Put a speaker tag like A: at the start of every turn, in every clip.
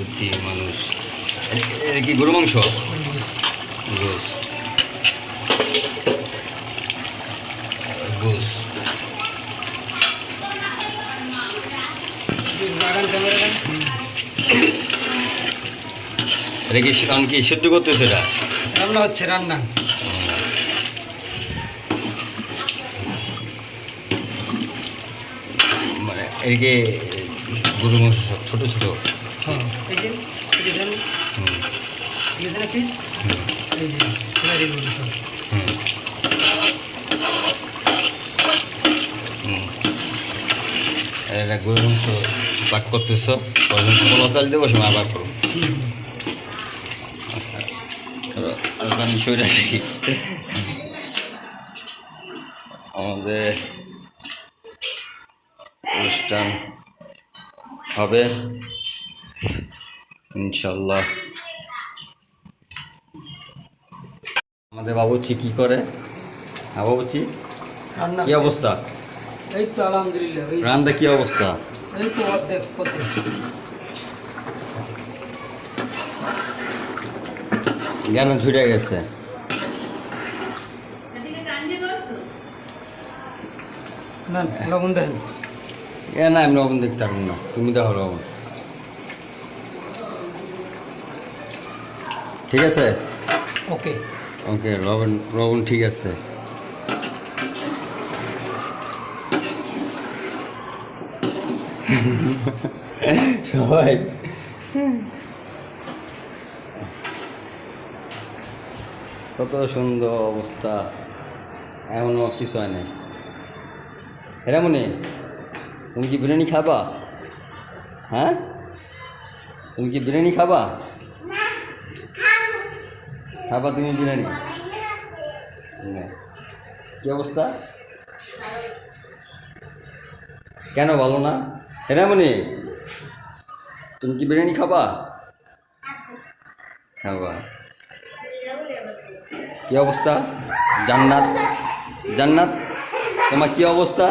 A: বুঝছি মানুষ। এটা কি গরু মাংস? গোস। গোস। এটা কি কারণ কি সিদ্ধ করতেছে এটা?
B: রান্না হচ্ছে রান্না।
A: মানে এটা কি গরু মাংস সব ছোটো ছোটো?
B: হ্যাঁ।
A: এটা গরু মাংস পাক করতেছ কলা চাল দেবো সময় পাক করব আচ্ছা আর আমি সরে আমাদের অনুষ্ঠান হবে। ইনশাল্লাহ আমাদের বাবুচি কি করে? হ্যাঁ বাবুচি
B: রান্না
A: কি অবস্থা?
B: এই তো আলহামদুলিল্লাহ
A: রান্দা কি অবস্থা?
B: এই তো অর্ধেক অর্ধেক।
A: জ্ঞান ছুটে গেছে।
B: না লবণ দেন
A: এ না আমি লবণ দেখতে পারব না। তুমি দেখো লবণ ঠিক আছে?
B: ওকে
A: ওকে লবণ লবণ ঠিক আছে। সবাই। কত সুন্দর অবস্থা। এমন কিছু হয় নাই। হেরামনি তুমি কি বিরিয়ানি খাবা? হ্যাঁ? তুমি কি বিরিয়ানি খাবা? খাবা তুমি বিরিয়ানি। কি অবস্থা? কেন ভালো না? হেরামনি তুমি কি বিরিয়ানি খাবা? খাবা। কি অবস্থা? জান্নাত। জান্নাত, তোমার কি অবস্থা?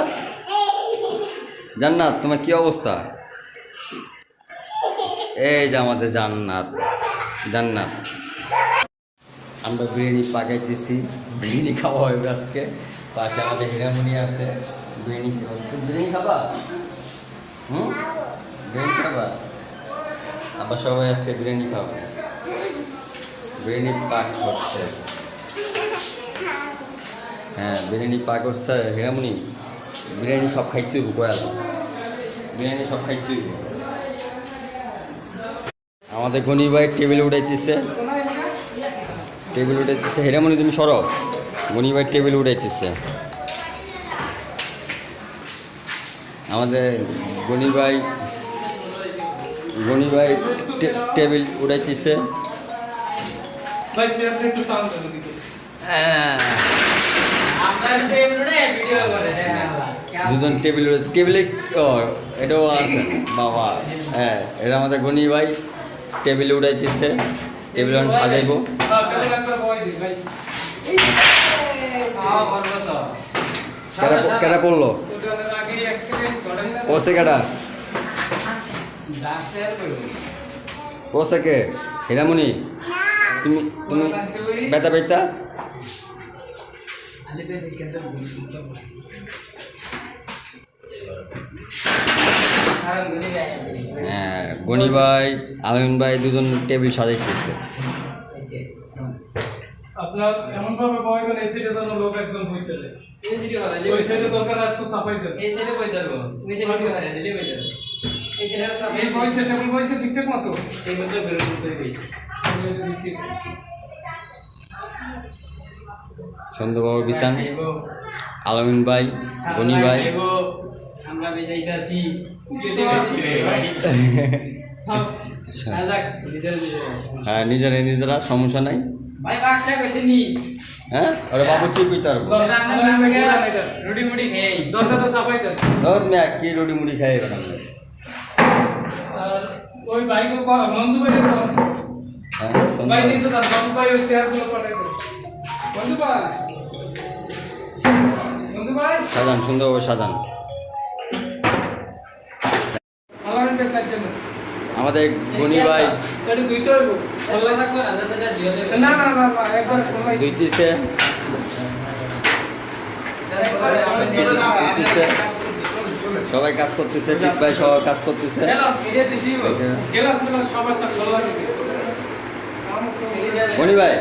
A: জান্নাত, তোমার কি অবস্থা? এই যে আমাদের জান্নাত। জান্নাত। আমরা বিরিয়ানি পাকাইতেছি বিরিয়ানি খাওয়া হবে আজকে। পাশে আমাদের হিরামনি আছে। বিরিয়ানি তুমি বিরিয়ানি খাবা? হুম? বিরিয়ানি খাবা? আমরা সবাই আজকে বিরিয়ানি খাব। বিরিয়ানি পাক হচ্ছে। হ্যাঁ বিরিয়ানি পাক হচ্ছে। হিরামনি বিরিয়ানি সব খাইতে হইব কয়াল বিরিয়ানি সব খাইতে হইব। আমাদের গনি ভাই টেবিল উঠাইতেছে। টেবিল উঠাইতেছে। হেরামনি তুমি সরব গনি ভাই টেবিল উঠাইতেছে। আমাদের গনি ভাই গনি ভাই টেবিল উঠাইতেছে। হ্যাঁ, দুজন টেবিল টেবিলে এটাও আছে। বাবা। হ্যাঁ এটা আমাদের গনি ভাই টেবিল উঠাইতেছে। টেবিল অন সাজাইবো কেটা পড়ল পড়ছে কেটা পড়ছে কে হিরামনি তুমি তুমি বেতা বেতা হ্যাঁ গনি ভাই আমিন ভাই দুজন টেবিল সাজাইতেছে।
C: আপনার এমন ভাবে বয় গেলে এই সাইডে যেন লোক চলে
D: এই সাইডে
C: সাইডে দরকার একটু সাফাই চলে
D: এই সাইডে কই দাঁড়ো ওই সাইডে হারালে দিলে কই দাঁড়ো এই সাইডে সব
C: এই বয়সে টেবিল বয়সে ঠিকঠাক মতো?
D: এই বের করতে
A: আলামিন ভাই গনি ভাই।
D: আমরা বেচাইতাছি নিজের নিজের।
A: হ্যাঁ নিজেরা নিজেরা সমস্যা নাই। হ্যাঁ ওরা বাবু
D: রুটি
C: চাপাই
A: কি রুটি মুড়ি খাই? এবার হ্যাঁ
C: ভাই তার ভাই ওই পাঠাই ভাই।
A: সাজান সুন্দরভাবে সাজান। আমাদের গনি ভাই। দুইতিছে। দুইতিছে। সবাই কাজ করতেছে জিৎ ভাই সবাই কাজ করতেছে। গনি ভাই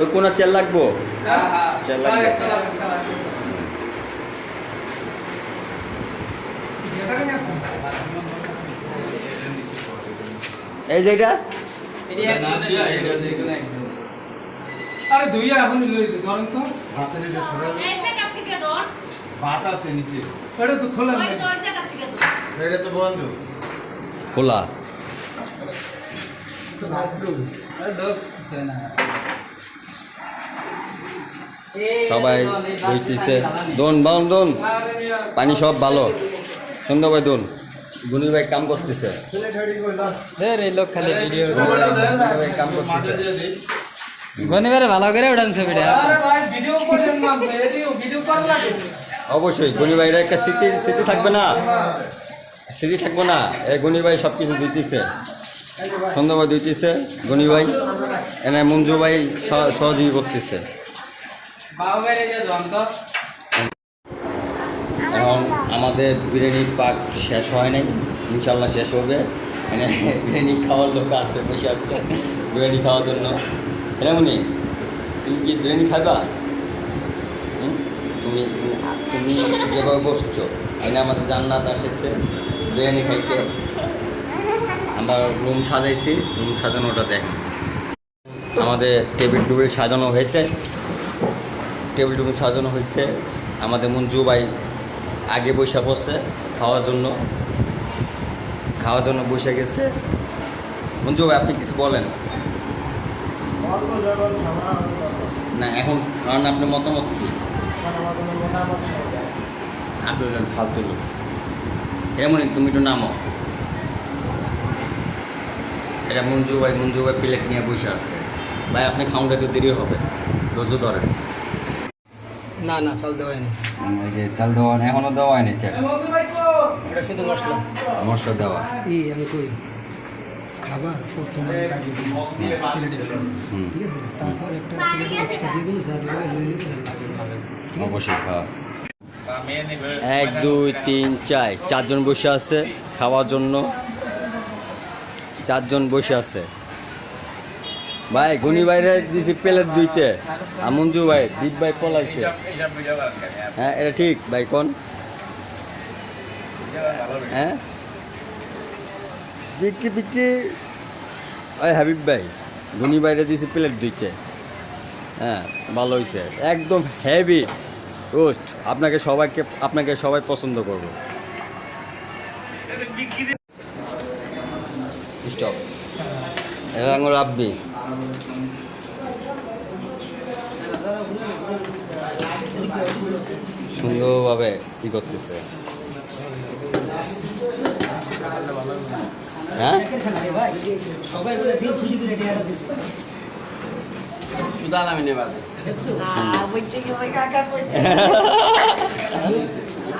A: ওই কোন চেয়ার লাগবো?
D: হ্যাঁ হ্যাঁ।
A: চেয়ার লাগবে। এই যে এটা?
C: আরে দুই এখন তো।
E: এটা থেকে ধর।
F: ভাত আছে নিচে।
C: এটা তো খোলা
E: না থেকে ধর।
F: এটা তো বন্ধ।
A: খোলা। তো ভাত আরে সবাই ধুইতেছে। দোন বাউন দোন। পানি সব ভালো। ভাই দোন। গুনি ভাই কাম করতেছে।
B: এই লোক খালি ভিডিও
A: ভাই কাম করতেছে।
B: ভালো করে উঠান ছবিটা
C: আরে ভাই ভিডিও করেন না ভিডিও ভিডিও কর লাগে
A: অবশ্যই গুনি ভাইয়ের একটা স্মৃতি স্মৃতি থাকবে না? স্মৃতি থাকবে না? এ গুনি ভাই সব কিছু দিতেছে সুন্দর দিতেছে গুনি ভাই। এনে মঞ্জু ভাই সহ- সহযোগী করতেছে।
D: বাবা
A: আমাদের বিরিয়ানি পাক শেষ হয় নাই, ইনশাল্লাহ শেষ হবে। মানে বিরিয়ানি খাওয়ার লোক আছে, বসে আছে বিরিয়ানি খাওয়ার জন্য। এরমনি তুমি কি বিরিয়ানি খাবা? তুমি, তুমি- যেভাবে বসছো এখানে আমাদের জান্নাত এসেছে বিরিয়ানি খাইতে। আমরা রুম সাজাইছি, রুম সাজানোটা দেখেন। আমাদের টেবিল টুবিল সাজানো হয়েছে। টেবিল টুবিল সাজানো হয়েছে। আমাদের মঞ্জু ভাই আগে বসে পড়ছে খাওয়ার জন্য। খাওয়ার জন্য বসে গেছে। মঞ্জু ভাই, আপনি কিছু বলেন? না, এখন কারণ আপনার মতামত কি? হলেন ফালতু লোক। এমন তুমি একটু নামো। এটা মঞ্জু ভাই মঞ্জু ভাই প্লেট নিয়ে বসে আছে। ভাই, আপনি খাউনটা একটু দেরি হবে। ধৈর্য ধরেন।
B: না না চাল দেওয়া হয়নি।
A: এই যে চাল দেওয়া এখনও দেওয়া হয়নি চাল?
B: এটা শুধু মশলা।
A: মশলা দেওয়া।
B: এই আমি কই? খাবার প্রথমে কাজে দিই প্লেটে ফেলে দিই।
A: হুম।
B: ঠিক আছে? তারপর একটা প্লেটে এক্সট্রা দিয়ে দিন যার লাগে লই নিবি যার লাগে ঠিক আছে?
A: অবশ্যই খাওয়া। এক দুই তিন চার। চারজন বসে আছে খাওয়ার জন্য। চারজন বসে আছে। ভাই গুনি বাইরে দিছি প্লেট দুইতে। আর মঞ্জু ভাই দীপ ভাই পলাইছে। হ্যাঁ এটা ঠিক। ভাই, কোন? হ্যাঁ? পিচ্ছি পিচ্ছি ওই হাবিব ভাই গুনি বাইরে দিছি প্লেট দুইতে। হ্যাঁ ভালো হয়েছে একদম হেভি রোস্ট আপনাকে সবাইকে, আপনাকে সবাই পছন্দ করবে। স্টপ। আঙুর রাব্বি। সুন্দরভাবে কি করতেছে? হ্যাঁ?
B: সবাই বলে দিন খুশি টিয়াটা দিছে
E: bocce
B: আরে কয় যাক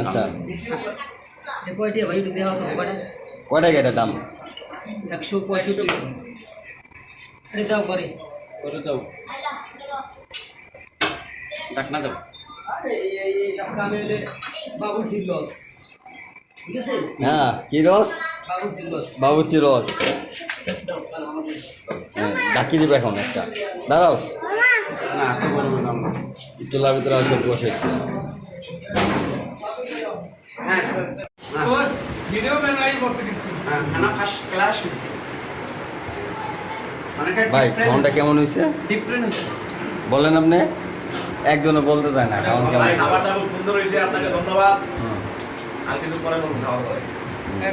A: আচ্ছা
B: কয়টি কয়টা
A: দাম
B: একশো পঁয়ষট্টি দাও পরে
D: করে দাও ডাক না দাও
A: হ্যাঁ কি রস বাবুচি রস ডাকি দিব এখন একটা দাঁড়াও চুলার ভিতরে আসে বসেছি।
D: হ্যাঁ হ্যাঁ মানে
A: ভাই খাওয়ানটা কেমন হয়েছে? বলেন আপনি একজনও বলতে চায় না খাওয়ান কেমন
C: খাবারটা খুব সুন্দর হয়েছে আপনাকে ধন্যবাদ।
A: হুম।
C: আর কিছু পরে বলুন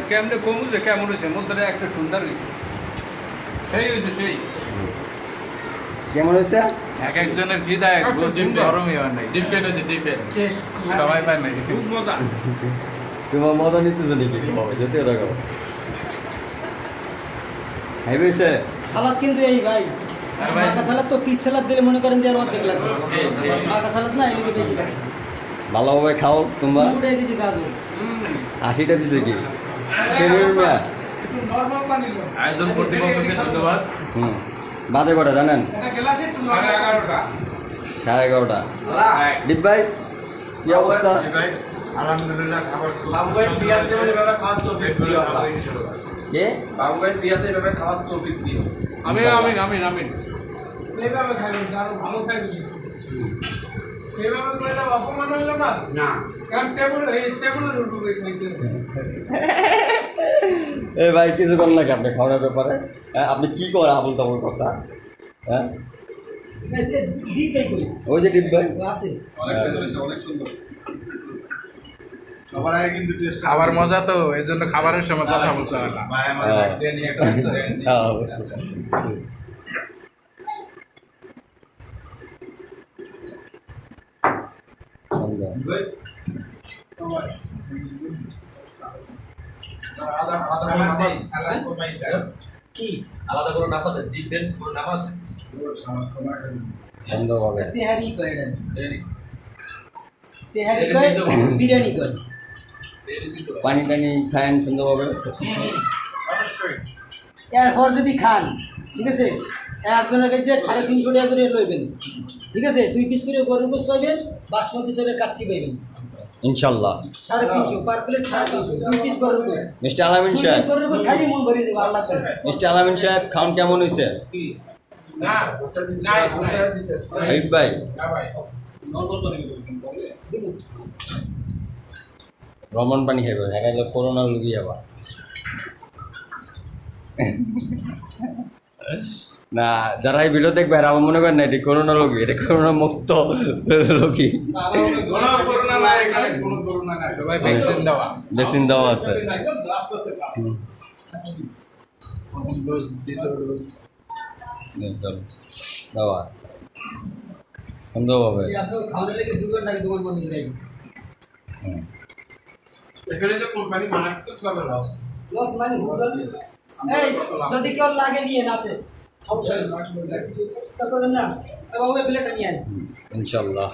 G: কেমনে কমু যে কেমন হয়েছে? মধ্যে একশো সুন্দর হয়েছে। সেই হয়েছে সেই।
A: কেমন হয়েছে?
G: এক একজনের গোসিম গরমই হয় নাই।
C: ডিফেন্ড হয়েছে ডিফেন্ড
G: সবাই পায় নাই।
C: খুব মজা।
A: তোমার মজা নিতেছো নাকি? যেতে দেখো। হাই হয়েছে
B: সালাদ কিন্তু এই ভাই। মাকা সালাদ তো পিস সালাদ দিলে মনে করেন যে আর অর্ধেক লাগবে। মাকা সালাদ না এদিকে বেশি লাগছে।
A: ভালোভাবে খাও তোমরা। আশিটা দিছে কি?
C: বানিল
D: আয়োজন কর্তৃপক্ষকে ধন্যবাদ।
A: হুম। বাজে কটা জানেন?
C: সাড়ে এগারোটা।
A: দীপ ভাই কি অবস্থা?
F: আলহামদুলিল্লাহ খাবার।
A: কে?
C: বাবু ভাই বিয়াতে এভাবে তৌফিক দিও।
G: আমিন আমিন আমিন আমিন
C: এইভাবে খাইবেন আরও ভালো খাইবেন। অপমান হইল না?
D: না।
C: কারণ টেবিল এই টেবিলের উপরে খাইতে
A: এই ভাই কিছু করেন নাকি আপনি খাওয়ানোর ব্যাপারে? হ্যাঁ, আপনি কি করেন আবুল তাবুল কথা? হ্যাঁ?
B: দিক
A: ওই যে দীপ ভাই।
G: খাবার মজা তো এই জন্য খাবারের সময় কথা বলতে হয় না।
F: লাইট দিয়ে নিয়ে একটা দেন।
A: বুঝতে পারছি। সুন্দর।
F: ভাই,
B: কি?
C: আলাদা করে নাফা আছে? ডিফেন্ড করে নাফা আছে?
B: তেহারি কয় এটা? তেহারি। কয়? বিরিয়ানি কয়?
A: পানি টানি খায়েন সুন্দরভাবে
B: এরপর যদি খান ঠিক আছে? একজনের কাছে সাড়ে তিনশো টাকা করে লইবেন। ঠিক আছে? দুই পিস করে গরুর গোস পাইবেন বাসমতি চালের কাচ্চি পাইবেন।
A: ইনশাল্লাহ। মিস্টার আলামিন সাহেব। মিস্টার আলামিন সাহেব খাওন কেমন হয়েছে ভাই। রমন পানি খাইবে হ্যাঁ করোনা লুগি আবার। না যারা এই ভিডিও দেখবে আমার মনে করেন না এটি করোনা লোকই এটা করোনা মুক্ত লোকই
G: কোনো করোনা নাই এখানে কোনো করোনা নাই সবাই ভ্যাকসিন দেওয়া
A: আছে। দেওয়া সুন্দরভাবে।
C: এখানে যে কোম্পানি লস
B: লস মানে এই যদি কেউ লাগে নিয়ে
A: ইনশাল্লাহ।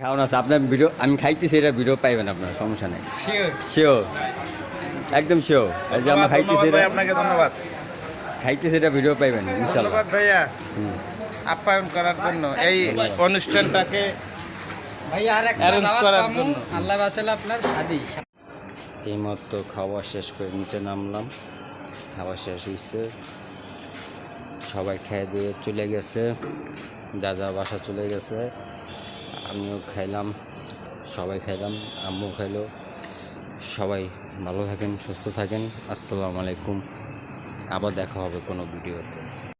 A: খাওয়ান আছে। আপনার ভিডিও আমি খাইতেছি এটা ভিডিও পাইবেন আপনার সমস্যা নেই। শিওর একদম শিওর এই যে আমরা খাইতেছি এটা
G: আপনাকে ধন্যবাদ।
A: খাইতেছি এটা ভিডিও পাইবেন ইনশাল্লাহ।
G: ধন্যবাদ ভাইয়া। আপ্যায়ন করার জন্য এই অনুষ্ঠানটাকে অ্যারেঞ্জ করার জন্য।
B: আল্লাহ বাসালে আপনার শাদি
A: এইমাত্র খাওয়া শেষ করে নিচে নামলাম। খাওয়া শেষ হয়েছে সবাই খেয়ে দিয়ে চলে গেছে। যা যা বাসা চলে গেছে। আমিও খাইলাম, সবাই খাইলাম, আম্মু খাইলো। সবাই ভালো থাকেন, সুস্থ থাকেন। আসসালামু আলাইকুম। আবার দেখা হবে কোনো ভিডিওতে।